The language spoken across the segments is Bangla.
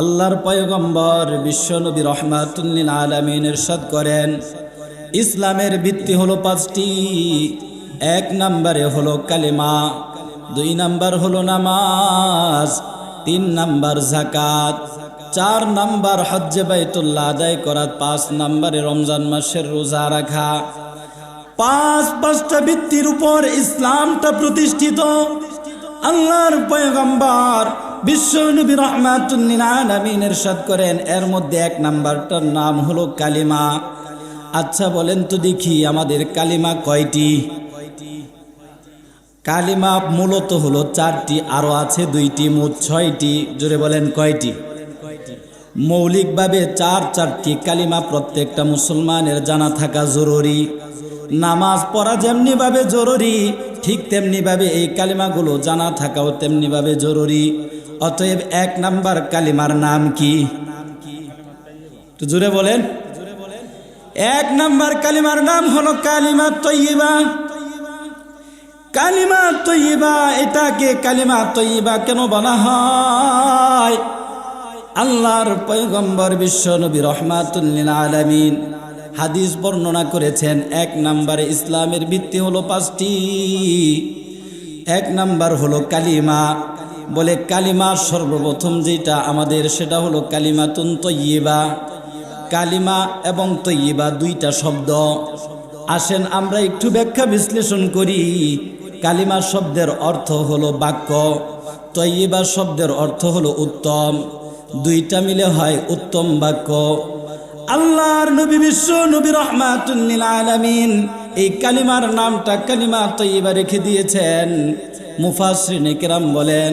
আল্লাহর পয়গম্বর বিশ্বনবী রহমাতুল্লিল আলমিন এরশাদ করেন, ইসলামের ভিত্তি হলো পাঁচটি। এক নম্বরে হলো কালেমা, দুই নাম্বার হলো নামাজ, তিন নাম্বার জাকাত চার নাম্বার হজ্জে বাইতুল্লাহ আদায় করা, পাঁচ নাম্বারে রমজান মাসের রোজা রাখা। পাঁচ পাঁচটা ভিত্তির উপর ইসলামটা প্রতিষ্ঠিত। আল্লাহর পয়গম্বর বিশ্ব নবী রহমাতুল্লিন আলামিন এরশাদ করেন, এর মধ্যে এক নাম্বারটার নাম হলো কালিমা। আচ্ছা বলেন তো দেখি আমাদের কালিমা কয়টি? কালিমা মূলত হলো চারটি, আরও আছে দুইটি, মোট ছয়টি, জোরে বলেন কয়টি? মৌলিকভাবে চার চারটি কালিমা প্রত্যেকটা মুসলমানের জানা থাকা জরুরি। নামাজ পড়া যেমনিভাবে জরুরি, ঠিক তেমনিভাবে এই কালিমাগুলো জানা থাকাও তেমনিভাবে জরুরি। অতএব এক নাম্বার কালিমার নাম কি? তো জোরে বলেন। এক নাম্বার কালিমার নাম হলো কালিমা তৈবা কালিমা তৈবা এটাকে কালিমা তৈবা কেন বলা হয়? আল্লাহর পয়গম্বর বিশ্ব নবী রহমাতুল্লিল আলামিন হাদিস বর্ণনা করেছেন, এক নম্বরে ইসলামের ভিত্তি হলো পাঁচটি। এক নাম্বার হলো কালিমা বলে কালিমা সর্বপ্রথম যেটা আমাদের, সেটা হলো কালিমা তুন তৈবা কালিমা এবং তৈবা দুইটা শব্দ। আসেন আমরা একটু ব্যাখ্যা বিশ্লেষণ করি। কালিমা শব্দের অর্থ হলো বাক্য তৈবা শব্দের অর্থ হলো উত্তম। দুইটা মিলে হয় উত্তম বাক্য। আল্লাহর নবী বিশ্ব নবী রহমাতুল্লিল আলামিন এই কালিমার নামটা কালিমা তৈবা রেখে দিয়েছেন। মুফাসরিনে কেরাম বলেন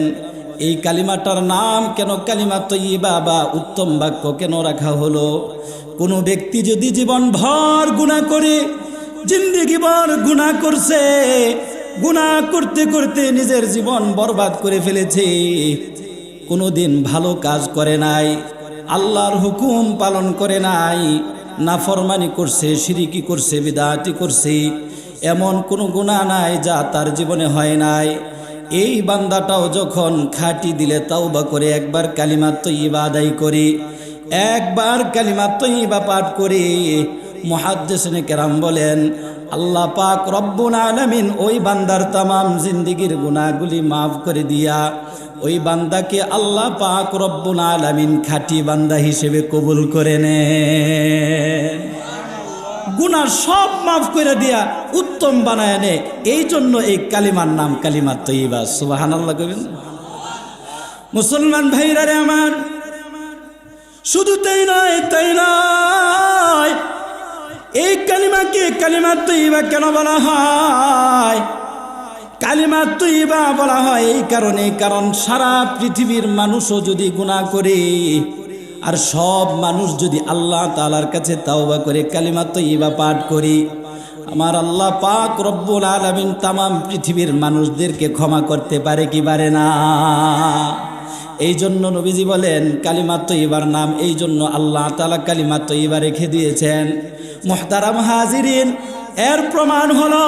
এই কালিমাটার নাম কেন কালিমা তৈবা বা উত্তম বাক্য কেন রাখা হলো? কোনো ব্যক্তি যদি জীবন ভর গুণা করে জিন্দিগি ভর গুণা করছে গুণা করতে করতে নিজের জীবন বরবাদ করে ফেলেছে, কোনোদিন ভালো কাজ করে নাই, আল্লাহর হুকুম পালন করে নাই, নাফরমানি করছে সিরিকি করছে, বিদাতি করছে, এমন কোনো গুণা নাই যা তার জীবনে হয় নাই। এই বান্দাটাও যখন খাটি দিলে তাওবা করে, একবার কালিমা তৈবা আদায় করি, একবার কালিমা তৈবা পাঠ করে মহাদ্দেশনে কেরাম বলেন, আল্লাহ পাক রব্বুল আলামিন ওই বান্দার তামাম জিন্দিগির গুণাগুলি মাফ করে দিয়া, ওই বান্দাকে আল্লাহ পাক রব্বুল আলামিন খাটি বান্দা হিসেবে কবুল করে নে গুণা সব মাফ করে দিয়া উত্তম বানায় নে এই জন্য এই কালিমার নাম কালিমা তৈবা সুবাহান আল্লাহ কবেন মুসলমান ভাইরা রে আমার, শুধু তাই নয় তাই নয়, এই কালিমাকে কালিমা তৈবা কেন বলা হয়? কালিমা তৈবা বলা হয় এই কারণে, কারণ সারা পৃথিবীর মানুষও যদি গুণা করে আর সব মানুষ যদি আল্লাহ তালার কাছে তাওবা করে কালিমা তৈবা পাঠ করি, আমার আল্লাহ পাক রব্বুল আলমিন তামাম পৃথিবীর মানুষদেরকে ক্ষমা করতে পারে কি পারে না? এই জন্য নবীজি বলেন, কালিমা তৈবার নাম এই জন্য আল্লাহ তালা কালিমা তৈবা রেখে দিয়েছেন। মোহতারাম হাজিরিন, এর প্রমাণ হলো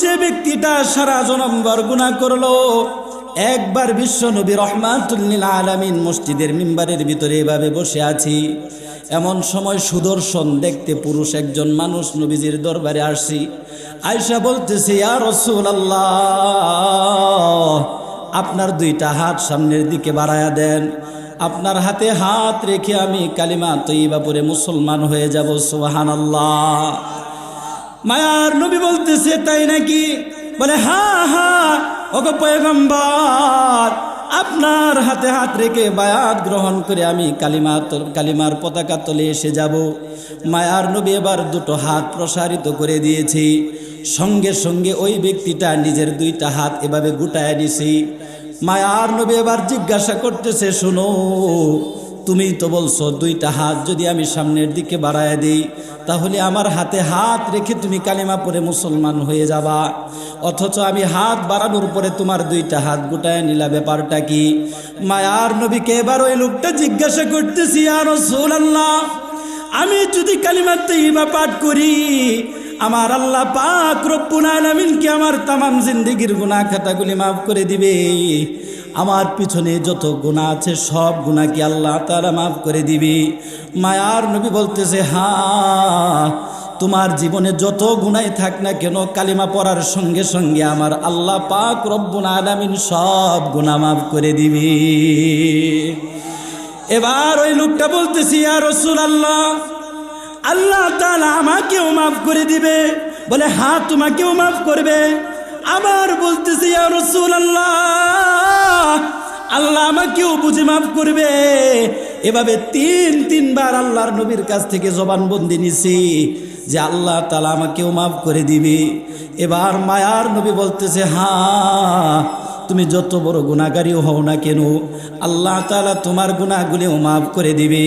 যে ব্যক্তিটা সারা জনম্বর গুণা করল একবার বিশ্ব নবী রহমাতুল্লিল আলামিন মসজিদের মিম্বারের ভিতরে এভাবে বসে আছি। এমন সময় সুদর্শন দেখতে পুরুষ একজন মানুষ নবীজির দরবারে আসছি। আয়সা বলতেছে রসুল আল্লাহ আপনার দুইটা হাত সামনের দিকে বাড়ায়া দেন। আপনার হাতে হাত রেখে আমি কালিমা তৈবা পরে মুসলমান হয়ে যাব সোহান আল্লাহ মায়ার নবী বলতেছে, তাই নাকি? বলে, হা হা, ওগো পয়গম্বর, আপনার হাতে হাত রেখে বায়াত গ্রহণ করে আমি কালিমা কালিমার পতাকা তলে এসে যাব। মায়ার নবী এবার দুটো হাত প্রসারিত করে দিয়েছি। সঙ্গে সঙ্গে ওই ব্যক্তিটা নিজের দুইটা হাত এভাবে গুটায় নিছি। মায়ার নবী এবার জিজ্ঞাসা করতেছে, শোনো তুমি তো বলছো দুইটা হাত যদি আমি সামনের দিকে বাড়ায় দিই, তাহলে আমার হাতে হাত রেখে তুমি কালিমা পরে মুসলমান হয়ে যাবা। অথচ আমি হাত বাড়ানোর পরে তোমার দুইটা হাত গোটায় নিলা, ব্যাপারটা কি? মায়ার নবীকে এবার ওই লোকটা জিজ্ঞাসা করতেছি আর আল্লাহ আমি যদি কালিমা তৈবা পাঠ করি, আমার আল্লাহ পাক রব্বুল আলামিনকে আমার তামাম জিন্দিগির গুনাহ খাতাগুলি মাফ করে দিবে? আমার পিছনে যত গুণা আছে, সব গুণা কি আল্লাহ তারা মাফ করে দিবি। মায়ার নবী বলতেছে, হা, তোমার জীবনে যত গুণাই থাক না কেন, কালিমা পড়ার সঙ্গে সঙ্গে আমার আল্লাহ পাক রব্বুল আলামিন সব গুণা মাফ করে দিবি। এবার ওই লোকটা বলতেছি আর রসুল আল্লাহ আল্লাহ তালা আমাকেও মাফ করে দিবে। বলে হ্যাঁ তোমাকেও মাফ করবে। আবার বলতেছি আর রসুল আল্লাহ আল্লাহ আমাকেও বুঝে মাফ করবে। এভাবে তিন, তিনবার আল্লাহর নবীর কাছ থেকে জবানবন্দি নিছি যে আল্লাহ তালা আমাকেও মাফ করে দিবি। এবার মায়ার নবী বলতেছে হ্যাঁ তুমি যত বড় গুণাগারীও হও না কেন, আল্লাহ তালা তোমার গুণাগুলিও মাফ করে দিবে।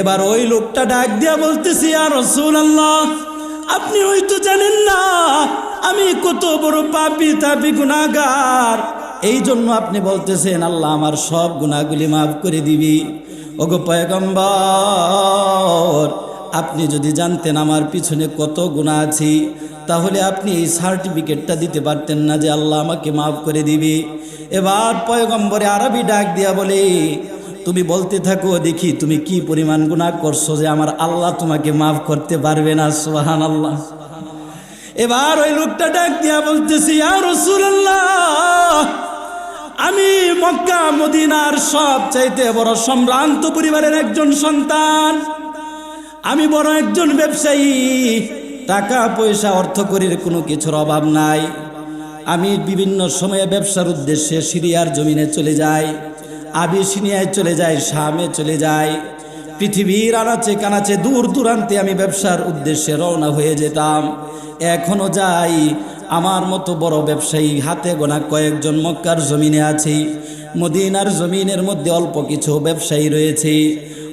এবার ওই লোকটা ডাক দিয়া বলতেছি আর রসুল আল্লাহ আপনি ওই তো জানেন না, আমি কত বড় পাপি তাপি গুণাগার এই জন্য আপনি বলতেছেন, আল্লাহ আমার সব গুণাগুলি মাফ করে দিবি। ওগো পয়গম্বর, আপনি যদি জানতেন আমার পিছনে কত গুণা আছি, তাহলে আপনি এই সার্টিফিকেটটা দিতে পারতেন না যে আল্লাহ আমাকে মাফ করে দিবি। এবার পয়গম্বরে আরবি ডাক দিয়া বলে, তুমি বলতে থাকো, দেখি তুমি কি পরিমাণ গুণা করছ যে আমার আল্লাহ তোমাকে মাফ করতে পারবে না। সোহান আল্লাহ এবার ওই লোকটা ডাক দিয়া বলতেছি আর আমি মক্কা, মদিনার সব চাইতে বড় সম্ভ্রান্ত পরিবারের একজন সন্তান। আমি বড় একজন ব্যবসায়ী। টাকা, পয়সা অর্থকরীর কোনো কিছুর অভাব নাই। আমি বিভিন্ন সময়ে ব্যবসার উদ্দেশ্যে সিরিয়ার জমিনে চলে যাই। আবিসিনিয়ায় চলে যাই, শামে চলে যাই। পৃথিবীর আনাচে কানাচে দূর দূরান্তে আমি ব্যবসার উদ্দেশ্যে রওনা হয়ে যেতাম। এখনও যাই আমার মতো বড় ব্যবসায়ী হাতে গোনা কয়েকজন মক্কার জমিনে আছি। মদিনার জমিনের মধ্যে অল্প কিছু ব্যবসায়ী রয়েছে।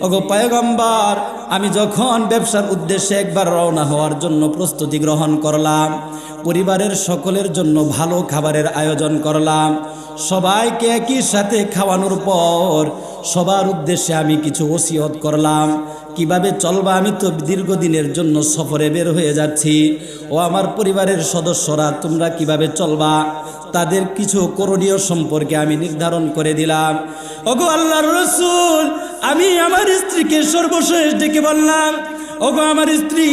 ওগো পয়গম্বর, আমি যখন ব্যবসার উদ্দেশ্যে একবার রওনা হওয়ার জন্য প্রস্তুতি গ্রহণ করলাম, পরিবারের সকলের জন্য ভালো খাবারের আয়োজন করলাম। সবাইকে একই সাথে খাওয়ানোর পর সবার উদ্দেশ্যে আমি কিছু ওসিয়ত করলাম। কীভাবে চলবা? আমি তো দীর্ঘদিনের জন্য সফরে বের হয়ে যাচ্ছি। ও আমার পরিবারের সদস্যরা, তোমরা কীভাবে চলবা? তাদের কিছু করণীয় সম্পর্কে আমি নির্ধারণ করে দিলাম। ওগো আল্লাহর রসুল, আমি আমার স্ত্রীকে সর্বশেষ ডেকে বললাম ওগো আমার স্ত্রী,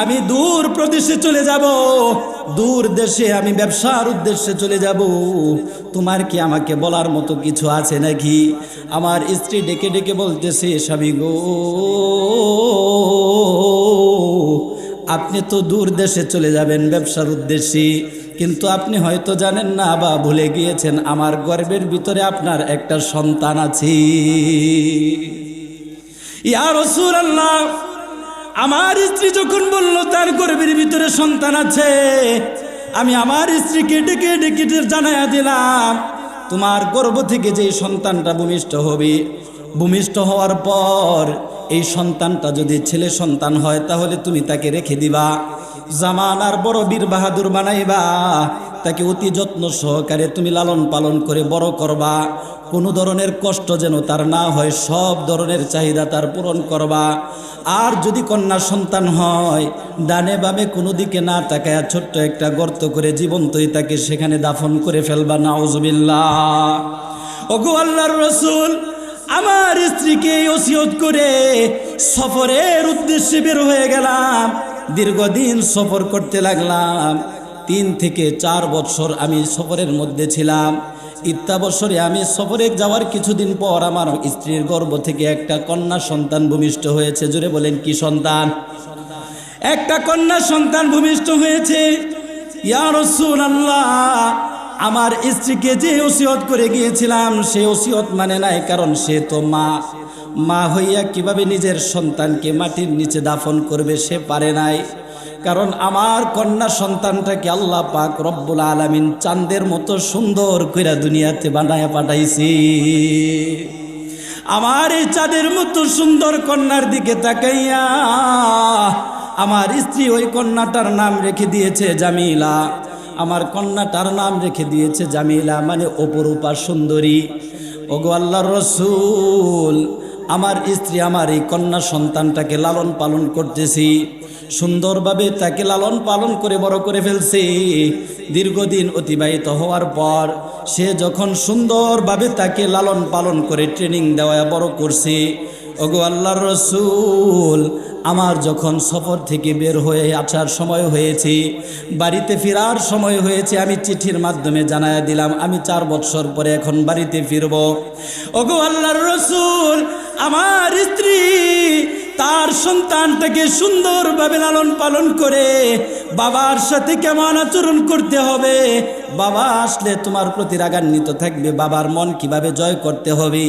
আমি দূর প্রদেশে চলে যাব। দূর দেশে আমি ব্যবসার উদ্দেশ্যে চলে যাব। তোমার কি আমাকে বলার মতো কিছু আছে নাকি? আমার স্ত্রী ডেকে ডেকে বলতেছে, স্বামী গো, আপনি তো দূর দেশে চলে যাবেন ব্যবসার উদ্দেশ্যে। কিন্তু আপনি হয়তো জানেন না, বা ভুলে গিয়েছেন, আমার গর্বের ভিতরে আপনার একটা সন্তান আছে। ইয়া রসুল আল্লাহ আমার স্ত্রী যখন বলল, তার গর্বের ভিতরে সন্তান আছে। আমি আমার স্ত্রীকে ডেকে ডেকে জানাইয়া দিলাম, তোমার গর্ভ থেকে যে সন্তানটা ভূমিষ্ঠ হবে, ভূমিষ্ঠ হওয়ার পর এই সন্তানটা যদি ছেলে সন্তান হয়, তাহলে তুমি তাকে রেখে দিবা। জামানার বড় বীর বাহাদুর বানাইবা। তাকে অতি যত্ন সহকারে তুমি লালন পালন করে বড় করবা। কোনো ধরনের কষ্ট যেন তার না হয়, সব ধরনের চাহিদা তার পূরণ করবা। আর যদি কন্যা সন্তান হয়, ডানে বামে কোনো দিকে না তাকায় ছোট্ট একটা গর্ত করে জীবন্তই তাকে সেখানে দাফন করে ফেলবা নাউজুবিল্লা ওগো আল্লাহর রসুল, আমার স্ত্রীকে ওসিয়ত করে সফরের উদ্দেশ্যে বের হয়ে গেলাম। দীর্ঘদিন সফর করতে লাগলাম। তিন থেকে চার বছর আমি সফরের মধ্যে ছিলাম। ইত্যা বছরে আমি সফরে যাওয়ার কিছুদিন পর আমার স্ত্রীর গর্ভ থেকে একটা কন্যা সন্তান ভূমিষ্ঠ হয়েছে। জুড়ে বলেন, কি সন্তান? একটা কন্যা সন্তান ভূমিষ্ঠ হয়েছে। আমার স্ত্রীকে যে ওসিয়ত করে গিয়েছিলাম, সে ওসিয়ত মানে নাই, কারণ সে তো মা। মা হইয়া কীভাবে নিজের সন্তানকে মাটির নিচে দাফন করবে সে পারে নাই। কারণ আমার কন্যা সন্তানটাকে আল্লাহ পাক রব্বুল আলামিন চাঁদের মতো সুন্দর কইরা দুনিয়াতে বানায় পাঠাইছি। আমার এই চাঁদের মতো সুন্দর কন্যার দিকে তাকাইয়া আমার স্ত্রী ওই কন্যাটার নাম রেখে দিয়েছে জামিলা। আমার কন্যাটার নাম রেখে দিয়েছে জামিলা মানে অপরূপা সুন্দরী। ওগো আল্লাহর রসুল, আমার স্ত্রী আমার এই কন্যা সন্তানটাকে লালন পালন করতেছি। সুন্দরভাবে তাকে লালন পালন করে বড় করে ফেলছে। দীর্ঘদিন অতিবাহিত হওয়ার পর সে যখন সুন্দরভাবে তাকে লালন পালন করে ট্রেনিং দেওয়া বড় করছে, ওগো আল্লাহর রসুল, আমার যখন সফর থেকে বের হয়ে আসার সময় হয়েছে, বাড়িতে ফেরার সময় হয়েছে, আমি চিঠির মাধ্যমে জানায় দিলাম, আমি চার বছর পরে এখন বাড়িতে ফিরব। ওগো আল্লাহর রসুল, আমার স্ত্রী তার সন্তানটাকে সুন্দরভাবে লালন পালন করে বাবার সাথে কেমন আচরণ করতে হবে? বাবা আসলে তোমার প্রতি রাগান্বিত থাকবে, বাবার মন কীভাবে জয় করতে হবে?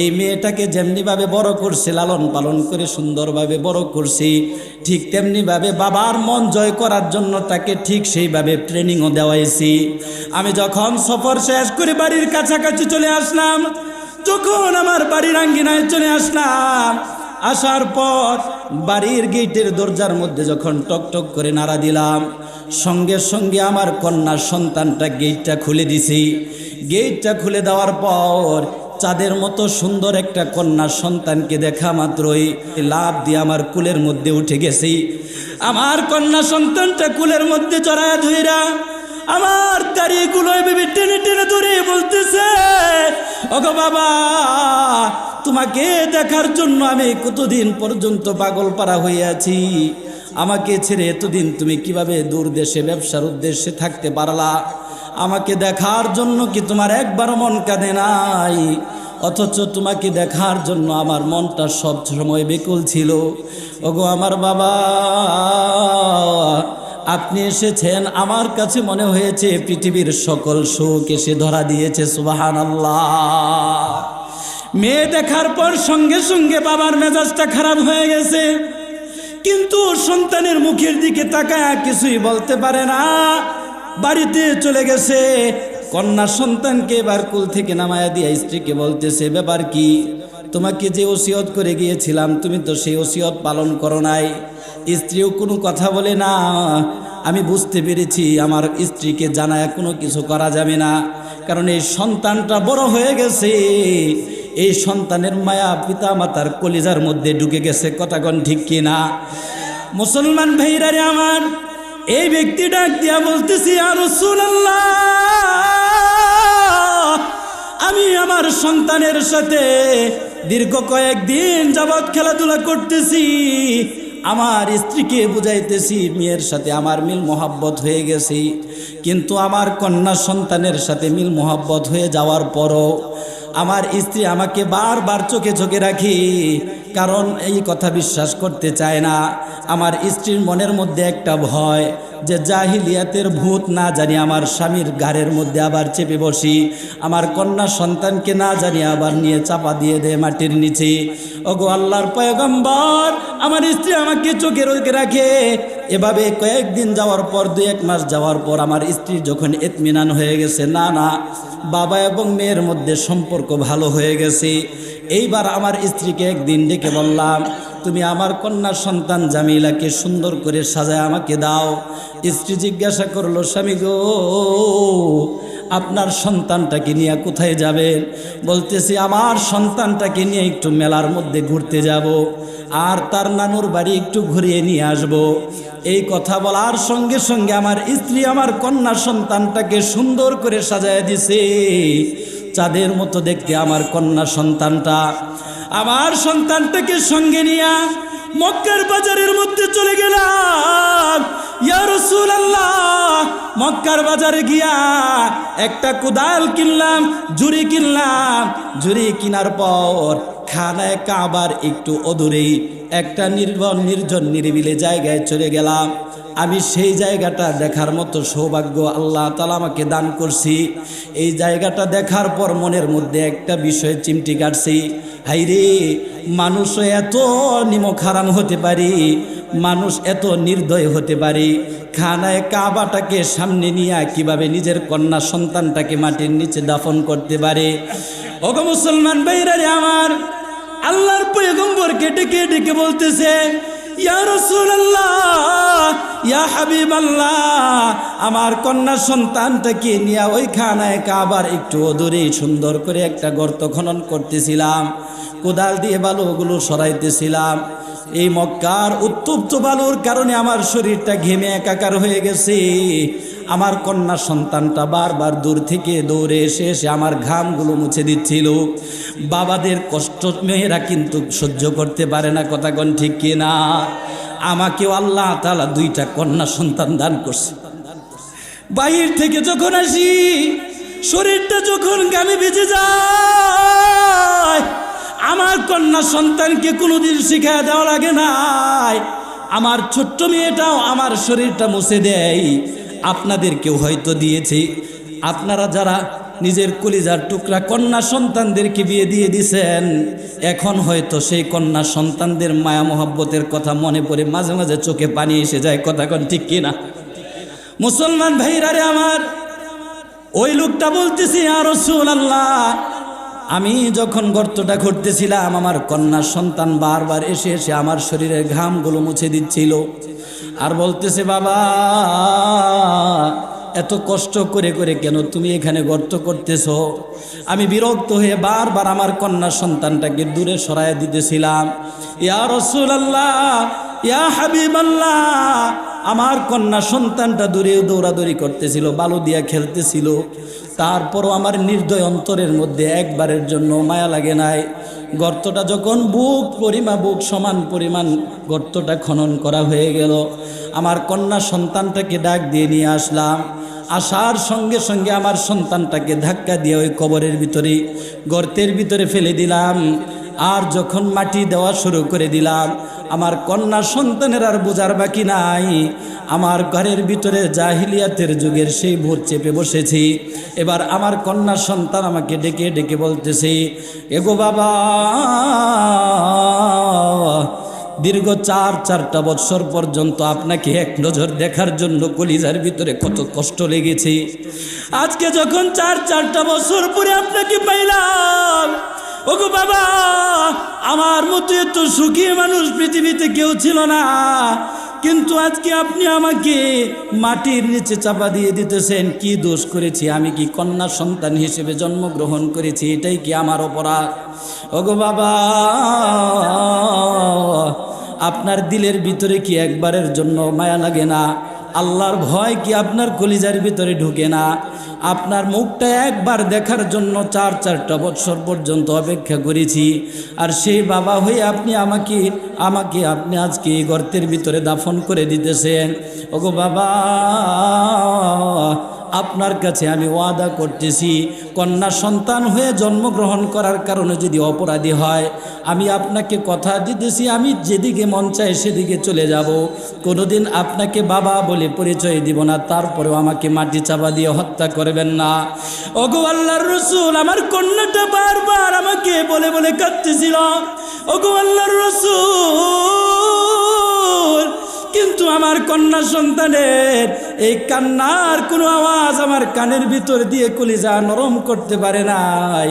এই মেয়েটাকে যেমনিভাবে বড় করছে, লালন পালন করে সুন্দরভাবে বড় করছি, ঠিক তেমনিভাবে বাবার মন জয় করার জন্য তাকে ঠিক সেইভাবে ট্রেনিংও দেওয়াইছি। আমি যখন সফর শেষ করে বাড়ির কাছাকাছি চলে আসলাম যখন আমার বাড়ির আঙ্গিনায় চলে আসলাম। আসার পর বাড়ির গেটের দরজার মধ্যে যখন টক টক করে নাড়া দিলাম, সঙ্গে সঙ্গে আমার কন্যার সন্তানটা গেটটা খুলে দিছি। গেটটা খুলে দেওয়ার পর চাঁদের মতো সুন্দর একটা কন্যার সন্তানকে দেখা মাত্রই লাভ দিয়ে আমার কুলের মধ্যে উঠে গেছি। আমার কন্যা সন্তানটা কুলের মধ্যে চড়ায় ধইরা আমার দাড়িগুলো ওগো বাবা, তোমাকে দেখার জন্য আমি কতদিন পর্যন্ত পাগল পাড়া আছি? আমাকে ছেড়ে এতদিন তুমি কীভাবে দূর দেশে ব্যবসার উদ্দেশ্যে থাকতে পারলা? আমাকে দেখার জন্য কি তোমার একবার মন কাঁদে নাই? অথচ তোমাকে দেখার জন্য আমার মনটা সব সময় বেকুল ছিল। ওগো আমার বাবা আপনি এসেছেন, আমার কাছে মনে হয়েছে পৃথিবীর সকল সুখ এসে ধরা দিয়েছে সুবাহান আল্লাহ মেয়ে দেখার পর সঙ্গে সঙ্গে বাবার মেজাজটা খারাপ হয়ে গেছে। কিন্তু সন্তানের মুখের দিকে তাকায় কিছুই বলতে পারে না। বাড়িতে চলে গেছে কন্যা সন্তানকে এবার কুল থেকে নামায়া দিয়া স্ত্রীকে বলতেছে, ব্যাপার কি? তোমাকে যে ওসিয়ত করে গিয়েছিলাম, তুমি তো সেই ওসিয়ত পালন করো নাই। স্ত্রীও কোনো কথা বলে না। আমি বুঝতে পেরেছি আমার স্ত্রীকে জানায় কোনো কিছু করা যাবে না। কারণ এই সন্তানটা বড় হয়ে গেছে। এই সন্তানের মায়া পিতা মাতার কলিজার মধ্যে ঢুকে গেছে। কথাগণ ঠিক কিনা? মুসলমান ভাইরারে আমার, এই ব্যক্তি ডাক দিয়া বলতেছি আর আমি আমার সন্তানের সাথে দীর্ঘ কয়েকদিন যাবৎ খেলাধুলা করতেছি। আমার স্ত্রীকে বুঝাইতেছি, মেয়ের সাথে আমার মিল মোহাব্বত হয়ে গেছি। কিন্তু আমার কন্যা সন্তানের সাথে মিল মোহাব্বত হয়ে যাওয়ার পরও আমার স্ত্রী আমাকে বারবার চোখে চোখে রাখি। কারণ এই কথা বিশ্বাস করতে চায় না। আমার স্ত্রীর মনের মধ্যে একটা ভয় যে জাহিলিয়াতের ভূত না জানি আমার স্বামীর গাড়ের মধ্যে আবার চেপে বসি। আমার কন্যা সন্তানকে না জানি আবার নিয়ে চাপা দিয়ে দেয় মাটির নিচে। ওগো আল্লাহর পয়গম্বর, আমার স্ত্রী আমাকে চোখে রোগে রাখে। এভাবে কয়েকদিন যাওয়ার পর দু এক মাস যাওয়ার পর আমার স্ত্রী যখন এতমিনান হয়ে গেছে, না না, বাবা এবং মেয়ের মধ্যে সম্পর্ক ভালো হয়ে গেছে। এইবার আমার স্ত্রীকে একদিন ডেকে বললাম, তুমি আমার কন্যা সন্তান জামিলাকে সুন্দর করে সাজায় আমাকে দাও। স্ত্রী জিজ্ঞাসা করল, স্বামী গো, আপনার সন্তানটাকে নিয়ে কোথায় যাবেন বলতেছি, আমার সন্তানটাকে নিয়ে একটু মেলার মধ্যে ঘুরতে যাব আর তার নানুর বাড়ি একটু ঘুরিয়ে নিয়ে আসব। এই কথা বলার সঙ্গে সঙ্গে আমার স্ত্রী আমার কন্যা সন্তানটাকে সুন্দর করে সাজায় দিছে। চাঁদের মতো দেখতে আমার কন্যা সন্তানটা। আমার সন্তানটাকে সঙ্গে নিয়ে মক্কার বাজারের মধ্যে চলে গেলাম। মক্কার বাজারে গিয়া একটা কুদাল কিনলাম, ঝুড়ি কিনলাম। ঝুড়ি কেনার পর খানায় কাবার একটু অদূরেই একটা নির্ভর, নির্জন, নিরিবিলে জায়গায় চলে গেলাম। আমি সেই জায়গাটা দেখার মতো সৌভাগ্য আল্লাহ তালা আমাকে দান করছি। এই জায়গাটা দেখার পর মনের মধ্যে একটা বিষয় চিমটি কাটছি। হাইরে মানুষও এত নিমক হারাম হতে পারি। মানুষ এত নির্দয় হতে পারে। খানায় কাবাটাকে সামনে নিয়ে কীভাবে নিজের কন্যা সন্তানটাকে মাটির নিচে দাফন করতে পারে? ওগো মুসলমান বাইরারে আমার, আল্লাহর পয়গম্বরকে ডেকে ডেকে বলতেছে আমার কন্যা সন্তানটাকে নিয়ে ওই খানায় কাবার একটু অদূরে সুন্দর করে একটা গর্ত খনন করতেছিলাম। কোদাল দিয়ে বালুগুলো সরাইতেছিলাম। এই মক্কার উত্তপ্ত বালুর কারণে আমার শরীরটা ঘেমে একাকার হয়ে গেছে। আমার কন্যা সন্তানটা বারবার দূর থেকে দৌড়ে এসে এসে আমার ঘামগুলো মুছে দিচ্ছিল। বাবাদের কষ্ট মেয়েরা কিন্তু সহ্য করতে পারে না, কথা কন ঠিক কিনা আমাকেও আল্লাহ তালা দুইটা কন্যা সন্তান দান করছে। বাইর থেকে যখন আসি, শরীরটা যখন গামে বেঁচে যায় আমার কন্যা সন্তানকে কোনোদিন শিখা দেওয়া লাগে নাই। আমার ছোট্ট মেয়েটাও আমার শরীরটা মুছে দেয়। আপনাদেরকেও হয়তো দিয়েছে। আপনারা যারা নিজের কলিজার টুকরা কন্যা সন্তানদেরকে বিয়ে দিয়ে দিছেন, এখন হয়তো সেই কন্যা সন্তানদের মায়া মহব্বতের কথা মনে পড়ে মাঝে মাঝে চোখে পানি এসে যায়, কথা কন ঠিক কিনা? মুসলমান ভাইরা রে আমার, ওই লোকটা বলতেছি আর রসুল আল্লাহ আমি যখন গর্তটা ঘুরতেছিলাম, আমার কন্যা সন্তান বারবার এসে এসে আমার শরীরের ঘামগুলো মুছে দিচ্ছিল আর বলতেছে, বাবা, এত কষ্ট করে করে কেন তুমি এখানে গর্ত করতেছ? আমি বিরক্ত হয়ে বারবার আমার কন্যা সন্তানটাকে দূরে সরাই দিতেছিলাম। ইয়া রসুল আল্লাহ ইয়া হাবিব আল্লাহ আমার কন্যা সন্তানটা দূরে দৌড়াদৌড়ি করতেছিল, বালু দিয়া খেলতেছিল। তারপরও আমার নির্দয় অন্তরের মধ্যে একবারের জন্য মায়া লাগে নাই। গর্তটা যখন বুক পরিমা বুক সমান পরিমাণ গর্তটা খনন করা হয়ে গেল। আমার কন্যা সন্তানটাকে ডাক দিয়ে নিয়ে আসলাম। আসার সঙ্গে সঙ্গে আমার সন্তানটাকে ধাক্কা দিয়ে ওই কবরের ভিতরে, গর্তের ভিতরে ফেলে দিলাম। আর যখন মাটি দেওয়া শুরু করে দিলাম আমার কন্যা সন্তানের আর বোঝার বাকি নাই। আমার ঘরের ভিতরে জাহিলিয়াতের যুগের সেই ভোর চেপে বসেছি। এবার আমার কন্যা সন্তান আমাকে ডেকে ডেকে বলতেছে, এগো বাবা, দীর্ঘ চার চারটা বছর পর্যন্ত আপনাকে এক নজর দেখার জন্য কলিজার ভিতরে কত কষ্ট লেগেছে। আজকে যখন চার চারটা বছর পরে আপনাকে পাইলাম ওগো বাবা, আমার মতো এত সুখী মানুষ পৃথিবীতে কেউ ছিল না। কিন্তু আজকে আপনি আমাকে মাটির নিচে চাপা দিয়ে দিতেছেন। কি দোষ করেছি? আমি কি কন্যা সন্তান হিসেবে জন্মগ্রহণ করেছি? এটাই কি আমার অপরাধ? ওগো বাবা, আপনার দিলের ভিতরে কি একবারের জন্য মায়া লাগে না? আল্লাহর ভয় কি আপনার কলিজার ভিতরে ঢুকে না? আপনার মুখটা একবার দেখার জন্য চার চারটা বছর পর্যন্ত অপেক্ষা করেছি। আর সেই বাবা হয়ে আপনি আমাকে আমাকে আপনি আজকে এই গর্তের ভিতরে দাফন করে দিতেছেন। ওগো বাবা আপনার কাছে আমি ওয়াদা করতেছি, কন্যা সন্তান হয়ে জন্মগ্রহণ করার কারণে যদি অপরাধী হয়, আমি আপনাকে কথা দিতেছি, আমি যেদিকে মন চাই সেদিকে চলে যাব। কোনোদিন আপনাকে বাবা বলে পরিচয় দিব না, তারপরেও আমাকে মাটি চাপা দিয়ে হত্যা করবেন না। ওগো আল্লাহর রসুল, আমার কন্যাটা বারবার আমাকে বলে বলে কাঁদতেছিল। ওগো আল্লাহর রসুল কিন্তু আমার কন্যা সন্তানের এই কান্নার কোনো আওয়াজ আমার কানের ভিতর দিয়ে কলিজা নরম করতে পারে নাই।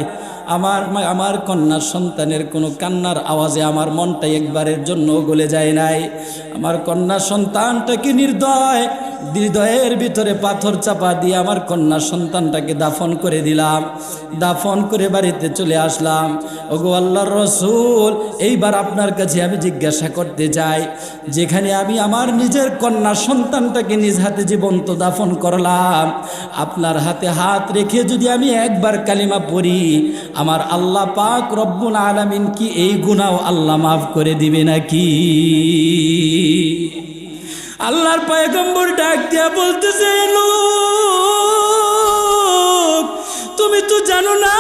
আমার আমার কন্যা সন্তানের কোনো কান্নার আওয়াজে আমার মনটা একবারের জন্য গলে যায় নাই। আমার কন্যা সন্তানটাকে নির্দয়? হৃদয়ের ভিতরে পাথর চাপা দিয়ে আমার কন্যা সন্তানটাকে দাফন করে দিলাম। দাফন করে বাড়িতে চলে আসলাম। ওগো আল্লাহর রসুল, এইবার আপনার কাছে আমি জিজ্ঞাসা করতে চাই, যেখানে আমি আমার নিজের কন্যা সন্তানটাকে নিজ হাতে জীবন্ত দাফন করলাম, আপনার হাতে হাত রেখে যদি আমি একবার কালিমা পড়ি, আমার আল্লাহ পাক রব্বুল আলামিন কি এই গুণাও আল্লাহ মাফ করে দিবে নাকি? আল্লাহর পায়গম্বর ডাক দিয়া বলতেছে তুমি তো জানো না,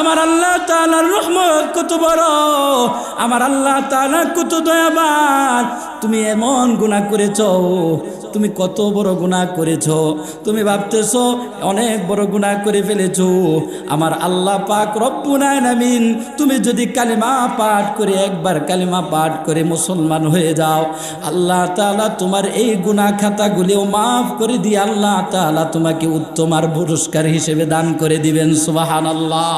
আমার আল্লাহ তালার রহমত কত বড়, আমার আল্লাহ তালা কত দয়াবান। তুমি এমন গুণা করেছ তুমি কত বড় গুণা করেছ? তুমি ভাবতেছ, অনেক বড় গুণা করে ফেলেছ। আমার আল্লাহ পাক রব্বুনায় নামিন তুমি যদি কালিমা পাঠ করে একবার কালিমা পাঠ করে মুসলমান হয়ে যাও, আল্লাহ তাআলা তোমার এই গুণা খাতাগুলিও মাফ করে দিয়ে আল্লাহ তাআলা তোমাকে উত্তম আর পুরস্কার হিসেবে দান করে দিবেন। সুবাহান আল্লাহ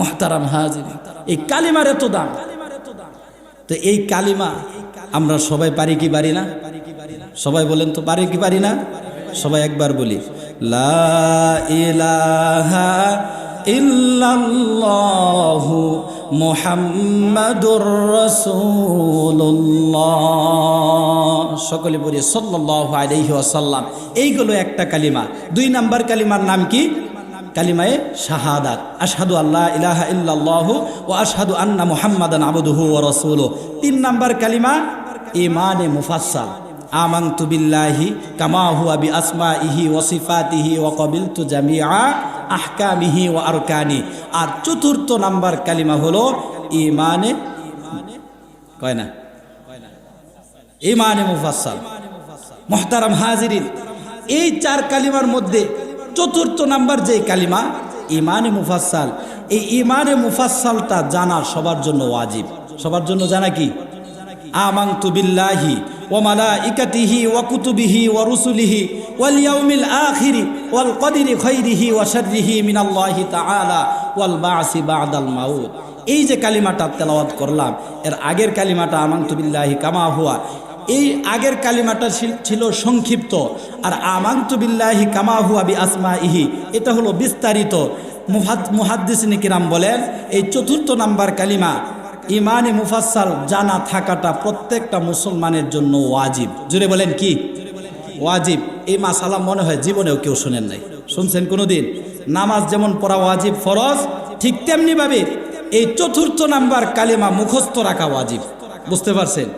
মহতারাম এই কালিমার এত দাম। তো এই কালিমা আমরা সবাই পারি কি পারি না? সবাই বলেন তো, পারি কি পারি না? সবাই একবার বলি, লা ইলাহা সকলে বলি আসাল্লাম এইগুলো একটা কালিমা। দুই নাম্বার কালিমার নাম কি? কালিমায়ে শাহাদাত। আশহাদু আল্লাহ ইলাহা ইল্লাল্লাহ ও আশহাদু আন্না মুহাম্মাদান আবদুহু ও রসুল তিন নাম্বার কালিমা ইমানে মুফাসসাল। আমাংতু বিল্লাহি কামা হুয়া বি আসমাইহি ওয়া সিফাতিহি ওয়া কাবিলতু জামিআ আহকামিহি ওয়া আরকানি। আর চতুর্থ নাম্বার কালিমা হলো ইমানে কয় না? ইমানে মুফাসসাল। মোহতারাম হাজিরিন। এই চার কালিমার মধ্যে চতুর্থ নাম্বার যে কালিমা ইমানে মুফাসসাল। এই ইমানে মুফাসসালটা জানা সবার জন্য ওয়াজিব। সবার জন্য জানা কি? আমাংতু বিল্লাহি ওয়াল ইয়াউমিল আখিরি ওয়াল কদরি খাইরিহি ওয়া শাররিহি মিনাল্লাহি তাআলা ওয়াল বাসি বাদাল মাউত। এই যে কালিমাটা তেলাওয়াত করলাম, এর আগের কালিমাটা আমাংতু বিল্লাহি কামা হুয়া। এই আগের কালিমাটা ছিল- সংক্ষিপ্ত। আর আমান্তু বিল্লাহি কামা হুয়া বি আসমা ইহি এটা হলো বিস্তারিত। মুহাদ্দিসিনী কিরাম বলেন, এই চতুর্থ নাম্বার কালিমা ইমানে মুফাসসাল জানা থাকাটা প্রত্যেকটা মুসলমানের জন্য ওয়াজিব। জুড়ে বলেন কি? ওয়াজিব। এই মাসালা মনে হয় জীবনেও কেউ শোনেন নাই। শুনছেন কোনোদিন? নামাজ যেমন পড়া ওয়াজিব ফরজ, ঠিক তেমনিভাবে এই চতুর্থ নাম্বার কালিমা মুখস্থ রাখা ওয়াজিব। বুঝতে পারছেন?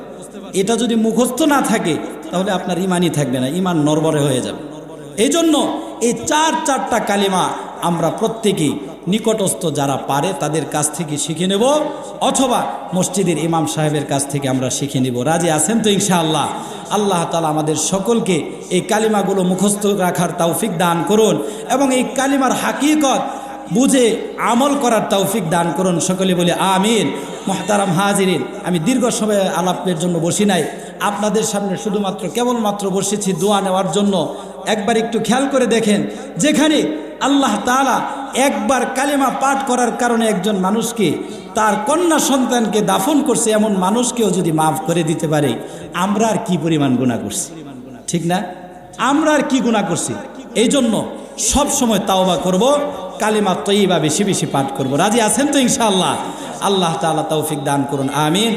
এটা যদি মুখস্থ না থাকে, তাহলে আপনার ইমানই থাকবে না, ইমান নরবরে হয়ে যাবে। এই জন্য এই চার চারটা কালিমা আমরা প্রত্যেকেই নিকটস্থ যারা পারে তাদের কাছ থেকে শিখে নেব, অথবা মসজিদের ইমাম সাহেবের কাছ থেকে আমরা শিখে নেব। রাজি আছেন তো ইনশাআল্লাহ? আল্লাহ তালা আমাদের সকলকে এই কালিমাগুলো মুখস্থ রাখার তৌফিক দান করুন এবং এই কালিমার হাকিকত বুঝে আমল করার তৌফিক দান করুন। সকলে বলে আমিন। মহতারাম হাজিরিন, আমি দীর্ঘ সময় আলাপের জন্য বসি নাই। আপনাদের সামনে শুধুমাত্র কেবলমাত্র বসেছি দোয়া নেওয়ার জন্য। একবার একটু খেয়াল করে দেখেন, যেখানে আল্লাহ তাআলা একবার কালেমা পাঠ করার কারণে একজন মানুষকে তার কন্যা সন্তানকে দাফন করছে, এমন মানুষকেও যদি মাফ করে দিতে পারে, আমরা আর কি পরিমাণ গুণা করছি? ঠিক না? আমরা আর কি গুণা করছি? এই জন্য সব সময় তাওবা করব, কালিমা তৈবা বেশি বেশি পাঠ করব। রাজি আছেন তো ইনশাআল্লাহ? আল্লাহ তাআলা তৌফিক দান করুন, আমিন।